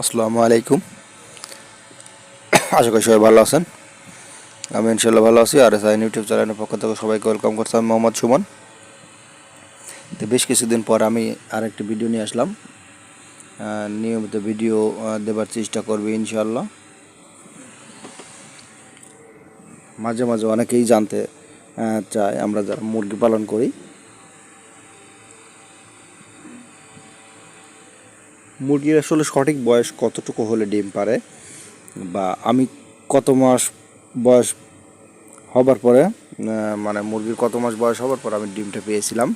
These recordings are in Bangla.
আসসালামু আলাইকুম। আশা করি সবাই ভালো আছেন। আমি ইনশাল্লাহ ভালো আছি। আর এস আইন ইউটিউব চ্যানেলের পক্ষ থেকে সবাইকে ওয়েলকাম করছি আমি মোহাম্মদ সুমন। তো বেশ কিছুদিন পর আমি আরেকটি ভিডিও নিয়ে আসলাম। নিয়মিত ভিডিও দেবার চেষ্টা করবে ইনশাল্লাহ মাঝে মাঝে অনেকেই জানতে চায় আমরা যারা মুরগি পালন করি মুরগির আসলে সঠিক বয়স কতটুকু হলে ডিম পারে? বা আমি কত মাস বয়স হবার পরে মানে মুরগির কত মাস বয়স হবার পর আমি ডিমটা পেয়েছিলাম?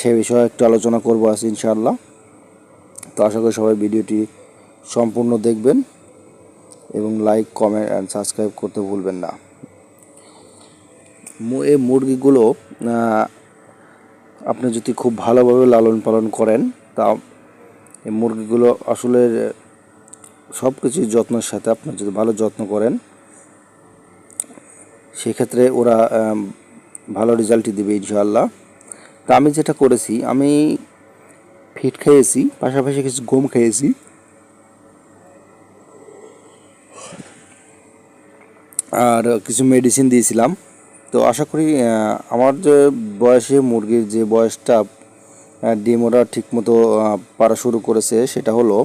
সে বিষয়ে একটু আলোচনা করব আজ ইনশাআল্লাহ। তো আশা করি সবাই ভিডিওটি সম্পূর্ণ দেখবেন এবং লাইক, কমেন্ট অ্যান্ড সাবস্ক্রাইব করতে ভুলবেন না। এই মুরগিগুলো আপনি যদি খুব ভালোভাবে লালন পালন করেন, তা এই মুরগিগুলো আসলে সব কিছুই যত্নের সাথে আপনার যদি ভালো যত্ন করেন, সেক্ষেত্রে ওরা ভালো রেজাল্টই দেবে ইনশাআল্লাহ। তা আমি যেটা করেছি, আমি ফিট খেয়েছি, পাশাপাশি কিছু গম খেয়েছি। আর কিছু মেডিসিন দিয়েছিলাম। তো আশা করি আমার যে বয়সে মুরগির যে বয়সটা ডিম ওরা ঠিকমতো পারা শুরু করেছে, সেটা হলো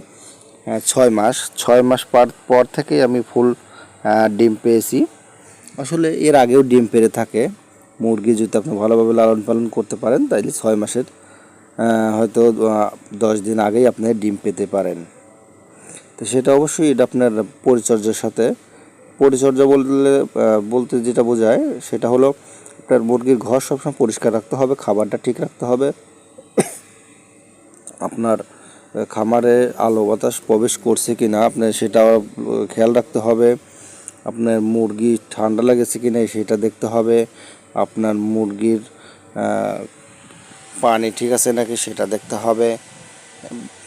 ছয় মাস। ছয় মাস পার, পর থেকে আমি ফুল ডিম পেয়েছি। আসলে এর আগেও ডিম পেরে থাকে। মুরগি যদি আপনি ভালোভাবে লালন পালন করতে পারেন, তাইলে ছয় মাসের হয়তো দশ দিন আগেই আপনি ডিম পেতে পারেন। তো সেটা অবশ্যই এটা আপনার পরিচর্যার সাথে। পরিচর্যা বললে বলতে যেটা বোঝায়, সেটা হলো, আপনার মুরগির ঘর সবসময় পরিষ্কার রাখতে হবে, খাবারটা ঠিক রাখতে হবে। আপনার খামারে আলো বাতাস প্রবেশ করছে কি না আপনার সেটা খেয়াল রাখতে হবে। আপনার মুরগি ঠান্ডা লেগেছে কি না সেটা দেখতে হবে। আপনার মুরগির পানি ঠিক আছে নাকি, সেটা দেখতে হবে।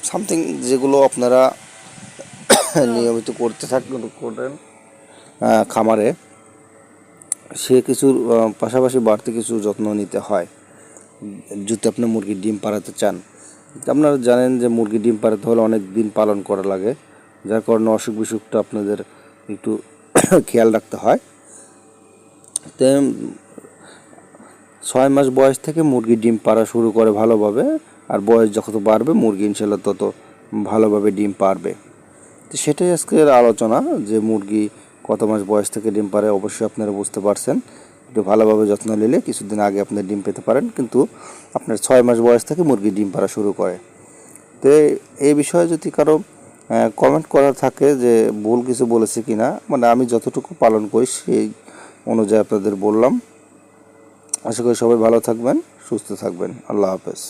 সামথিং যেগুলো আপনারা নিয়মিত করতে থাকবেন করেন খামারে, সে কিছুর পাশাপাশি বাড়তি কিছু যত্ন নিতে হয়। যদি আপনি মুরগির ডিম পাড়াতে চান। আপনারা জানেন যে মুরগি ডিম পাড়াতে হলে অনেক দিন পালন করা লাগে। যার কারণে অসুখ বিসুখটা আপনাদের একটু খেয়াল রাখতে হয়। তো ছয় মাস বয়স থেকে মুরগি ডিম পাড়া শুরু করে ভালোভাবে, আর বয়স যত বাড়বে মুরগি ইনশাল্লাহ তত ভালোভাবে ডিম পারবে তো সেটাই আজকের আলোচনা, যে মুরগি কত মাস বয়স থেকে ডিম পারে অবশ্যই আপনারা বুঝতে পারছেন। একটু ভালোভাবে যত্ন নিলে কিছুদিন আগে আপনি ডিম পেতে পারেন, কিন্তু আপনার ছয় মাস বয়স থেকে মুরগি ডিম পাড়া শুরু করে। তো এই বিষয়ে যদি কারও কমেন্ট করা থাকে যে ভুল কিছু বলেছে কি না মানে আমি যতটুকু পালন করি সেই অনুযায়ী আপনাদের বললাম। আশা করি সবাই ভালো থাকবেন, সুস্থ থাকবেন। আল্লাহ হাফেজ।